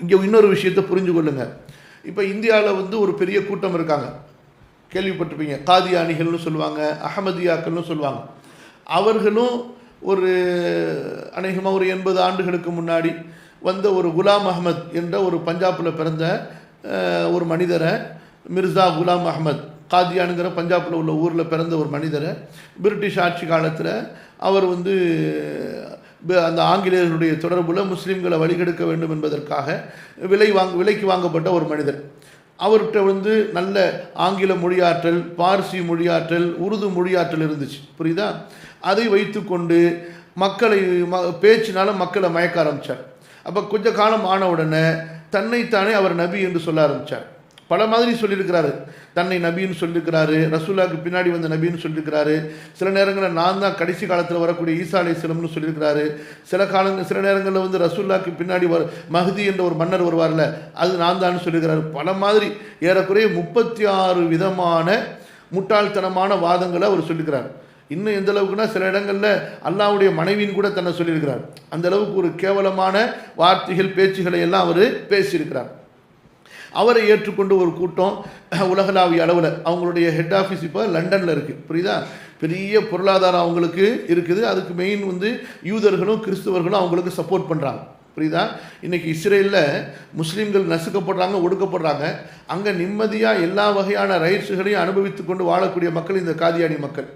இங்கே இன்னொரு விஷயத்தை புரிஞ்சு கொள்ளுங்க இப்போ இந்தியாவில் வந்து ஒரு பெரிய கூட்டம் இருக்காங்க. கேள்விப்பட்டிருப்பீங்க. காதியானிகள்னு சொல்லுவாங்க அகமதியாக்கள்னு சொல்லுவாங்க. அவர்களும் ஒரு அநேகமாக ஒரு எண்பது ஆண்டுகளுக்கு முன்னாடி வந்த ஒரு குலாம் அகமத் என்ற ஒரு பஞ்சாபில் பிறந்த ஒரு மனிதரை மிர்சா குலாம் அகமத் காதியானுங்கிற பஞ்சாபில் உள்ள ஊரில் பிறந்த ஒரு மனிதரை பிரிட்டிஷ் ஆட்சி காலத்தில் அவர் வந்து அந்த ஆங்கிலேயர்களுடைய தொடர்புல முஸ்லீம்களை வழிகெடுக்க வேண்டும் என்பதற்காக விலை வாங்க விலைக்கு வாங்கப்பட்ட ஒரு மனிதர். அவர்கிட்ட வந்து நல்ல ஆங்கில மொழியாற்றல் பார்சி மொழியாற்றல் உருது மொழியாற்றல் இருந்துச்சு. புரியுதா? அதை வைத்துக்கொண்டு மக்களை ம பேச்சினாலும் மக்களை மயக்க ஆரம்பித்தார் அப்போ கொஞ்ச காலம் ஆன உடனே தன்னைத்தானே அவர் நபி என்று சொல்ல ஆரம்பித்தார் பல மாதிரி சொல்லியிருக்கிறாரு. தன்னை நபின்னு சொல்லியிருக்கிறாரு ரசூலாக்கு பின்னாடி வந்த நபின்னு சொல்லியிருக்கிறாரு. சில நேரங்களில் நான் தான் கடைசி காலத்தில் வரக்கூடிய ஈசா சிலம்னு சொல்லியிருக்கிறாரு. சில காலங்கள் சில நேரங்களில் வந்து ரசூல்லாவுக்கு பின்னாடி வர மஹதி என்ற ஒரு மன்னர் வருவார்ல அது நான் தான் சொல்லியிருக்கிறாரு. பல மாதிரி ஏறக்குறைய முப்பத்தி ஆறு விதமான முட்டாள்தனமான வாதங்களை அவர் சொல்லியிருக்கிறார். இன்னும் எந்த அளவுக்குன்னா சில இடங்களில் அல்லாவுடைய மனைவின்னு கூட தன்னை சொல்லியிருக்கிறார். அந்த அளவுக்கு ஒரு கேவலமான வார்த்தைகள் பேச்சுகளை எல்லாம் அவர் பேசியிருக்கிறார். அவரை ஏற்றுக்கொண்டு ஒரு கூட்டம் உலகளாவிய அளவில் அவங்களுடைய ஹெட் ஆஃபீஸ் இப்போ லண்டனில் இருக்குது புரியுதா? பெரிய பொருளாதாரம் அவங்களுக்கு இருக்குது. அதுக்கு மெயின் வந்து யூதர்களும் கிறிஸ்தவர்களும் அவங்களுக்கு சப்போர்ட் பண்ணுறாங்க புரியுதா? இன்றைக்கி இஸ்ரேலில் முஸ்லீம்கள் நசுக்கப்படுறாங்க ஒடுக்கப்படுறாங்க. அங்கே நிம்மதியாக எல்லா வகையான ரைட்ஸுகளையும் அனுபவித்து கொண்டு வாழக்கூடிய மக்கள் இந்த காதியானி மக்கள்.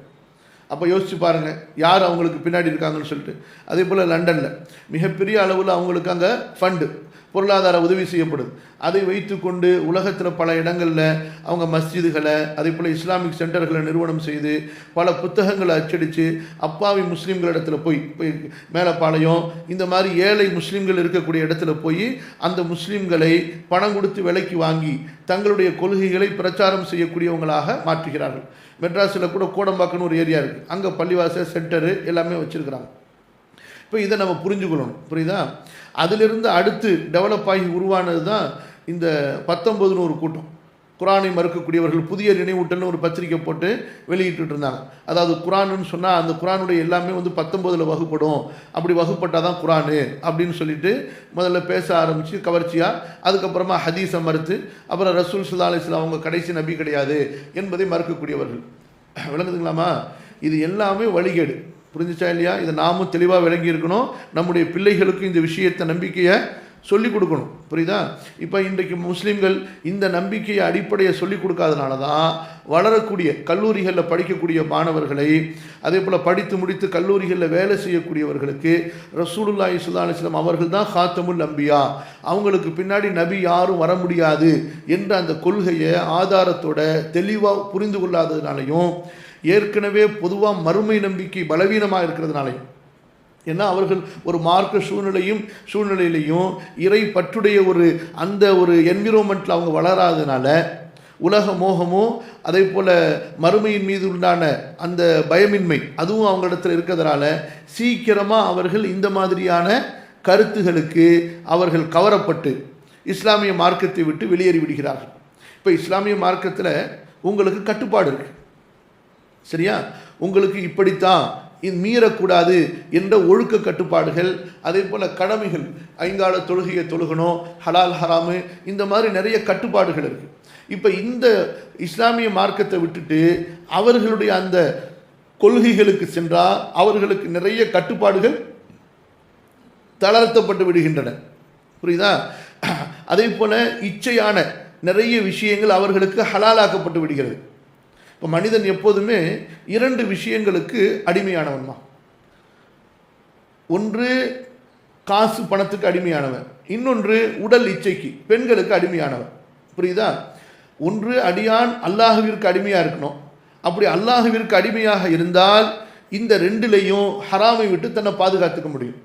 அப்போ யோசிச்சு பாருங்கள் யார் அவங்களுக்கு பின்னாடி இருக்காங்கன்னு சொல்லிட்டு. அதே போல் லண்டனில். மிகப்பெரிய அளவில் அவங்களுக்கு அங்கே ஃபண்டு பொருளாதார உதவி செய்யப்படுது. அதை வைத்துக்கொண்டு உலகத்தில் பல இடங்களில் அவங்க மஸ்ஜிதுகளை அதே போல் இஸ்லாமிக் சென்டர்களை நிறுவனம் செய்து பல புத்தகங்களை அச்சடித்து அப்பாவி முஸ்லீம்களிடத்துல போய் போய் மேலப்பாளையம் இந்த மாதிரி ஏழை முஸ்லீம்கள் இருக்கக்கூடிய இடத்துல போய் அந்த முஸ்லீம்களை பணம் கொடுத்து விலைக்கு வாங்கி தங்களுடைய கொள்கைகளை பிரச்சாரம் செய்யக்கூடியவங்களாக மாற்றுகிறார்கள். மெட்ராஸில் கூட கோடம்பாக்கன்னு ஒரு ஏரியா இருக்குது அங்கே பள்ளிவாசல் சென்டரு எல்லாமே வச்சுருக்கிறாங்க. இப்போ இதை நம்ம புரிஞ்சுக்கணும். புரியுதா? அதிலிருந்து அடுத்து டெவலப் ஆகி உருவானது தான் இந்த பத்தொம்பதுன்னு ஒரு கூட்டம். குரானை மறுக்கக்கூடியவர்கள் புதிய நினைவூட்டல்னு ஒரு பத்திரிக்கை போட்டு வெளியிட்டு இருந்தாங்க அதாவது குரான்னு சொன்னால் அந்த குரானுடைய எல்லாமே வந்து பத்தொம்போதில் வகுப்படும். அப்படி வகுப்பட்டால் தான் குரானு அப்படின்னு சொல்லிட்டு முதல்ல பேச ஆரம்பித்து கவர்ச்சியாக அதுக்கப்புறமா ஹதீஸை மறுத்து அப்புறம் ரசூல் சுல்லா அலிஸ்லாம் அவங்க கடைசி நபி கிடையாது என்பதை மறுக்கக்கூடியவர்கள். விளங்குதுங்களாமா இது எல்லாமே வழிகேடு. புரிஞ்சுச்சா இல்லையா? இதை நாமும் தெளிவாக விளங்கி இருக்கணும். நம்முடைய பிள்ளைகளுக்கும் இந்த விஷயத்தை நம்பிக்கையை சொல்லிக் கொடுக்கணும். புரியுதா? இப்போ இன்றைக்கு முஸ்லீம்கள் இந்த நம்பிக்கையை அடிப்படையை சொல்லிக் கொடுக்காதனால தான் வளரக்கூடிய கல்லூரிகளில் படிக்கக்கூடிய மாணவர்களை அதே போல் படித்து முடித்து கல்லூரிகளில் வேலை செய்யக்கூடியவர்களுக்கு ரசூலுல்லா இஸ்லாம் அவர்கள் தான் ஹாத்தமுல் நம்பியா அவங்களுக்கு பின்னாடி நபி யாரும் வர முடியாது என்ற அந்த கொள்கையை ஆதாரத்தோட தெளிவாக புரிந்து கொள்ளாததுனாலையும் ஏற்கனவே பொதுவாக மறுமை நம்பிக்கை பலவீனமாக இருக்கிறதுனாலையும் ஏன்னா அவர்கள் ஒரு மார்க்க சூழ்நிலையும் சூழ்நிலையிலையும் இறை பற்றுடைய ஒரு அந்த ஒரு என்விரோன்மெண்ட்டில் அவங்க வளராதனால உலக மோகமும் அதே போல் மறுமையின் மீது உண்டான அந்த பயமின்மை அதுவும் அவங்களிடத்தில் இருக்கிறதுனால சீக்கிரமாக அவர்கள் இந்த மாதிரியான கருத்துகளுக்கு அவர்கள் கவரப்பட்டு இஸ்லாமிய மார்க்கத்தை விட்டு வெளியேறி விடுகிறார்கள். இப்போ இஸ்லாமிய மார்க்கத்தில் உங்களுக்கு கட்டுப்பாடு இருக்குது சரியா? உங்களுக்கு இப்படித்தான் இது மீறக்கூடாது என்ற ஒழுக்க கட்டுப்பாடுகள் அதே போல் கடமைகள் ஐங்கால தொழுகையை தொழுகணும் ஹலால் ஹராமு இந்த மாதிரி நிறைய கட்டுப்பாடுகள் இருக்குது இப்போ இந்த இஸ்லாமிய மார்க்கத்தை விட்டுட்டு அவர்களுடைய அந்த கொள்கைகளுக்கு சென்றால் அவர்களுக்கு நிறைய கட்டுப்பாடுகள் தளர்த்தப்பட்டு விடுகின்றன. புரியுதா? அதே போல் இச்சையான நிறைய விஷயங்கள் அவர்களுக்கு ஹலாலாக்கப்பட்டு விடுகிறது. இப்போ மனிதன் எப்போதுமே இரண்டு விஷயங்களுக்கு அடிமையானவன்மா. ஒன்று காசு பணத்துக்கு அடிமையானவன். இன்னொன்று உடல் இச்சைக்கு பெண்களுக்கு அடிமையானவன். புரியுதா? ஒன்று அடியான் அல்லாஹுவிற்கு அடிமையாக இருக்கணும். அப்படி அல்லாஹுவிற்கு அடிமையாக இருந்தால் இந்த ரெண்டுலேயும் ஹராமை விட்டு தன்னை பாதுகாத்துக்க முடியும்.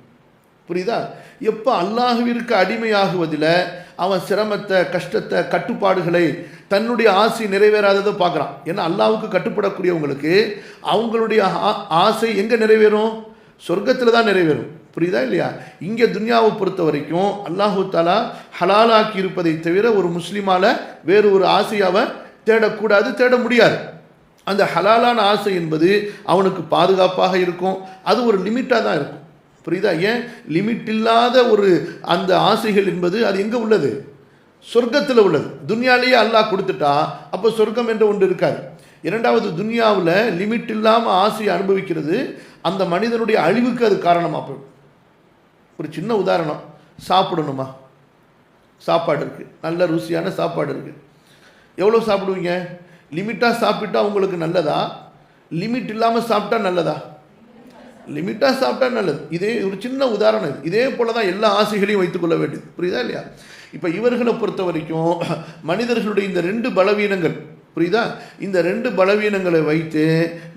புரியுதா? எப்போ அல்லாஹுவிற்கு அடிமையாகுவதில் அவன் சிரமத்தை கஷ்டத்தை கட்டுப்பாடுகளை தன்னுடைய ஆசை நிறைவேறாததை பார்க்குறான். ஏன்னா அல்லாவுக்கு கட்டுப்படக்கூடியவங்களுக்கு அவங்களுடைய ஆ- ஆசை எங்கே நிறைவேறும்? சொர்க்கத்தில் தான் நிறைவேறும். புரியுதா இல்லையா? இங்கே துன்யாவை பொறுத்த வரைக்கும் அல்லாஹு தாலா ஹலாலாக்கி இருப்பதை தவிர ஒரு முஸ்லீமால வேறு ஒரு ஆசையை அவன் தேடக்கூடாது தேட முடியாது. அந்த ஹலாலான ஆசை என்பது அவனுக்கு பாதுகாப்பாக இருக்கும். அது ஒரு லிமிட்டாக தான் இருக்கும். புரியுதா? ஏன்? லிமிட் இல்லாத ஒரு அந்த ஆசைகள் என்பது அது எங்கே உள்ளது? சொர்க்கத்தில் உள்ளது. துன்யாலேயே அல்லாஹ் கொடுத்துட்டா அப்போ சொர்க்கம் என்ற ஒன்று இருக்காது. இரண்டாவது துன்யாவில் லிமிட் இல்லாமல் ஆசையை அனுபவிக்கிறது அந்த மனிதனுடைய அழிவுக்கு அது காரணமாக போயிடும். ஒரு சின்ன உதாரணம் சாப்பிடணுமா? சாப்பாடு இருக்குது நல்ல ருசியான சாப்பாடு இருக்குது எவ்வளோ சாப்பிடுவீங்க? லிமிட்டாக சாப்பிட்டா உங்களுக்கு நல்லதா? லிமிட் இல்லாமல் சாப்பிட்டா நல்லதா? லிமிட்டாக சாப்பிட்டா நல்லது. இதே ஒரு சின்ன உதாரணம் இது. இதே போல தான் எல்லா ஆசைகளையும் வைத்துக்கொள்ள வேண்டியது. புரியுதா இல்லையா? இப்போ இவர்களை பொறுத்த வரைக்கும் மனிதர்களுடைய இந்த ரெண்டு பலவீனங்கள் புரியுதா? இந்த ரெண்டு பலவீனங்களை வைத்து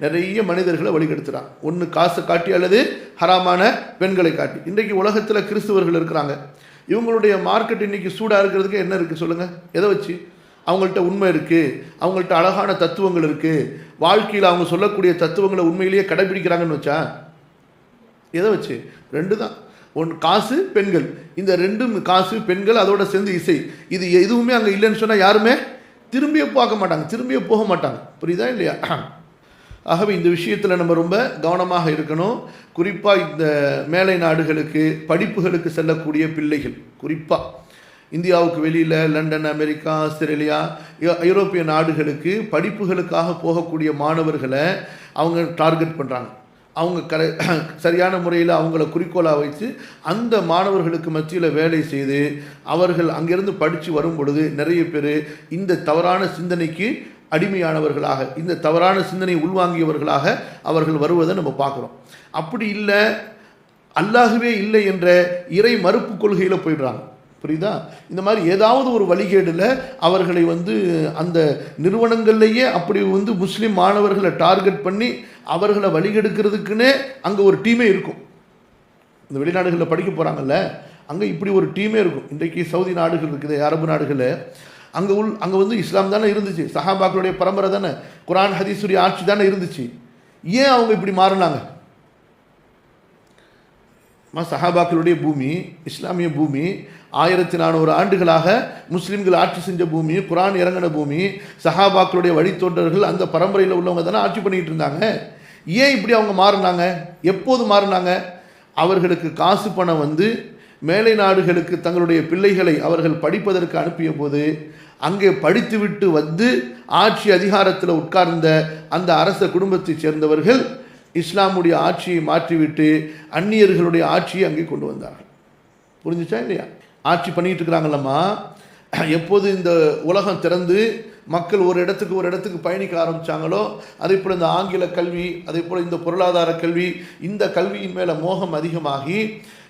நிறைய மனிதர்களை வழிகெடுத்துறான். ஒன்று காசை காட்டி அல்லது ஹராமான பெண்களை காட்டி. இன்றைக்கு உலகத்தில் கிறிஸ்துவர்கள் இருக்கிறாங்க. இவங்களுடைய மார்க்கெட் இன்றைக்கி சூடாக இருக்கிறதுக்கு என்ன இருக்குது சொல்லுங்கள் எதை வச்சு? அவங்கள்ட்ட உண்மை இருக்குது அவங்கள்ட்ட அழகான தத்துவங்கள் இருக்குது வாழ்க்கையில் அவங்க சொல்லக்கூடிய தத்துவங்களை உண்மையிலேயே கடைபிடிக்கிறாங்கன்னு வச்சா எதை வச்சு? ரெண்டு தான். ஒன்று காசு பெண்கள். இந்த ரெண்டும் காசு பெண்கள் அதோட சேர்ந்து இசை. இது எதுவுமே அங்கே இல்லைன்னு சொன்னால் யாருமே திரும்பியே பார்க்க மாட்டாங்க. திரும்பியே போக மாட்டாங்க. புரியுதா இல்லையா? ஆகவே இந்த விஷயத்தில் நம்ம ரொம்ப கவனமாக இருக்கணும். குறிப்பாக இந்த மேலை நாடுகளுக்கு படிப்புகளுக்கு செல்லக்கூடிய பிள்ளைகள். குறிப்பாக இந்தியாவுக்கு வெளியில் லண்டன் அமெரிக்கா ஆஸ்திரேலியா ஐரோப்பிய நாடுகளுக்கு படிப்புகளுக்காக போகக்கூடிய மாணவர்களை அவங்க டார்கெட் பண்ணுறாங்க அவங்க கரை சரியான முறையில் அவங்கள குறிக்கோளாக வைத்து அந்த மாணவர்களுக்கு மத்தியில் வேலை செய்து அவர்கள் அங்கிருந்து படித்து வரும் பொழுது நிறைய பேர் இந்த தவறான சிந்தனைக்கு அடிமையானவர்களாக இந்த தவறான சிந்தனை உள்வாங்கியவர்களாக அவர்கள் வருவதை நம்ம பார்க்குறோம். அப்படி இல்லை அல்லாகவே இல்லை என்ற இறை மறுப்பு கொள்கையில் போயிடுறாங்க. புரியுதா? இந்த மாதிரி ஏதாவது ஒரு வழிகேடில் அவர்களை வந்து அந்த நிறுவனங்கள்லேயே அப்படி வந்து முஸ்லீம் மாணவர்களை டார்கெட் பண்ணி அவர்களை வழிகெடுக்கிறதுக்குன்னே அங்கே ஒரு டீமே இருக்கும். இந்த வெளிநாடுகளில் படிக்க போகிறாங்கல்ல அங்கே இப்படி ஒரு டீமே இருக்கும். இன்றைக்கு சவுதி நாடுகள் இருக்குது அரபு நாடுகளில். அங்கே உள் அங்கே வந்து இஸ்லாம் தானே இருந்துச்சு. சஹாபாக்களுடைய பரம்பரை தானே. குரான் ஹதீசுரிய ஆட்சி தானே இருந்துச்சு. ஏன் அவங்க இப்படி மாறினாங்க? சஹாபாக்களுடைய பூமி இஸ்லாமிய பூமி ஆயிரத்தி நானூறு ஆண்டுகளாக முஸ்லீம்கள் ஆட்சி செஞ்ச பூமி குரான் இறங்கின பூமி சஹாபாக்களுடைய வழித்தொண்டர்கள் அந்த பரம்பரையில் உள்ளவங்க தானே ஆட்சி பண்ணிட்டு இருந்தாங்க. ஏன் இப்படி அவங்க மாறினாங்க? எப்போது மாறினாங்க? அவர்களுக்கு காசு பணம் வந்து மேலை நாடுகளுக்கு தங்களுடைய பிள்ளைகளை அவர்கள் படிப்பதற்கு அனுப்பிய போது அங்கே படித்துவிட்டு வந்து ஆட்சி அதிகாரத்தில் உட்கார்ந்த அந்த அரச குடும்பத்தைச் சேர்ந்தவர்கள் இஸ்லாமுடைய ஆட்சியை மாற்றிவிட்டு அந்நியர்களுடைய ஆட்சியை அங்கே கொண்டு வந்தார்கள். புரிஞ்சுச்சா இல்லையா? ஆட்சி பண்ணிட்டு இருக்கிறாங்களம்மா எப்போது இந்த உலகம் திறந்து மக்கள் ஒரு இடத்துக்கு ஒரு இடத்துக்கு பயணிக்க ஆரம்பிச்சாங்களோ அதே போல் இந்த ஆங்கில கல்வி அதே போல் இந்த பொருளாதார கல்வி இந்த கல்வியின் மேலே மோகம் அதிகமாகி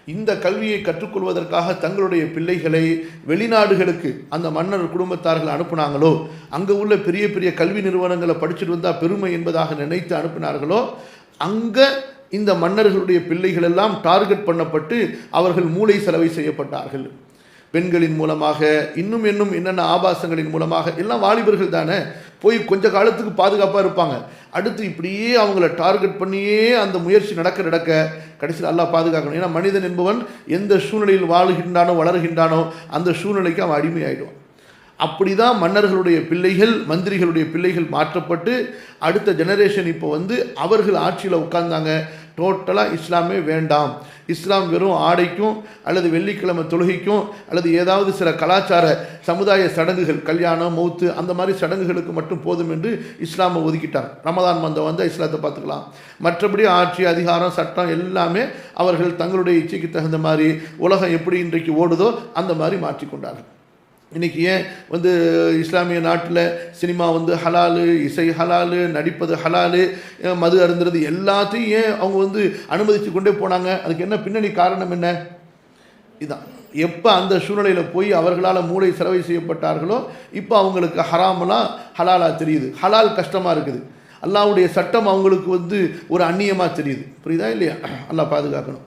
இந்த கல்வியை கற்றுக்கொள்வதற்காக தங்களுடைய பிள்ளைகளை வெளிநாடுகளுக்கு அந்த மன்னர் குடும்பத்தார்கள் அனுப்புனாங்களோ அங்கே உள்ள பெரிய பெரிய கல்வி நிறுவனங்களை படிச்சுட்டு வந்தால் பெருமை என்பதாக நினைத்து அனுப்பினார்களோ அங்கே இந்த மன்னர்களுடைய பிள்ளைகள் எல்லாம் டார்கெட் பண்ணப்பட்டு அவர்கள் மூளை செலவை செய்யப்பட்டார்கள். பெண்களின் மூலமாக இன்னும் இன்னும் என்னென்ன ஆபாசங்களின் மூலமாக எல்லாம் வாலிபர்கள் தானே போய் கொஞ்ச காலத்துக்கு பாதுகாப்பாக இருப்பாங்க. அடுத்து இப்படியே அவங்கள டார்கெட் பண்ணியே அந்த முயற்சி நடக்க நடக்க கடைசியில் நல்லா பாதுகாக்கணும். ஏன்னா மனிதன் என்பவன் எந்த சூழ்நிலையில் வாழுகின்றானோ வளர்கின்றானோ அந்த சூழ்நிலைக்கு அவன் அடிமையாயிடுவான். அப்படிதான் மன்னர்களுடைய பிள்ளைகள் மந்திரிகளுடைய பிள்ளைகள் மாற்றப்பட்டு அடுத்த ஜெனரேஷன் இப்போ வந்து அவர்கள் ஆட்சியில் உட்கார்ந்தாங்க. டோட்டலாக இஸ்லாமே வேண்டாம். இஸ்லாம் வெறும் ஆடைக்கும் அல்லது வெள்ளிக்கிழமை தொழுகைக்கும் அல்லது ஏதாவது சில கலாச்சார சமுதாய சடங்குகள் கல்யாணம் மௌத்து அந்த மாதிரி சடங்குகளுக்கு மட்டும் போதும் என்று இஸ்லாமை ஒதுக்கிட்டார் ரமதான் வந்த வந்தால் இஸ்லாத்தை பார்த்துக்கலாம். மற்றபடி ஆட்சி அதிகாரம் சட்டம் எல்லாமே அவர்கள் தங்களுடைய இச்சைக்கு தகுந்த மாதிரி உலகம் எப்படி இன்றைக்கு ஓடுதோ அந்த மாதிரி மாற்றிக்கொண்டார்கள். இன்னைக்கு ஏன் வந்து இஸ்லாமிய நாட்டில் சினிமா வந்து ஹலாலு இசை ஹலாலு நடிப்பது ஹலாலு மது அருந்துறது எல்லாத்தையும் ஏன் அவங்க வந்து அனுமதித்து கொண்டே போனாங்க? அதுக்கு என்ன பின்னணி காரணம் என்ன? இதுதான் எப்போ அந்த சூழ்நிலையில் போய் அவர்களால் மூளை செலவை செய்யப்பட்டார்களோ இப்போ அவங்களுக்கு ஹராமெல்லாம் ஹலாலாக தெரியுது. ஹலால் கஷ்டமாக இருக்குது. அல்லாவுடைய சட்டம் அவங்களுக்கு வந்து ஒரு அந்நியமாக தெரியுது. புரியுதா இல்லையா? நல்லா பாதுகாக்கணும்.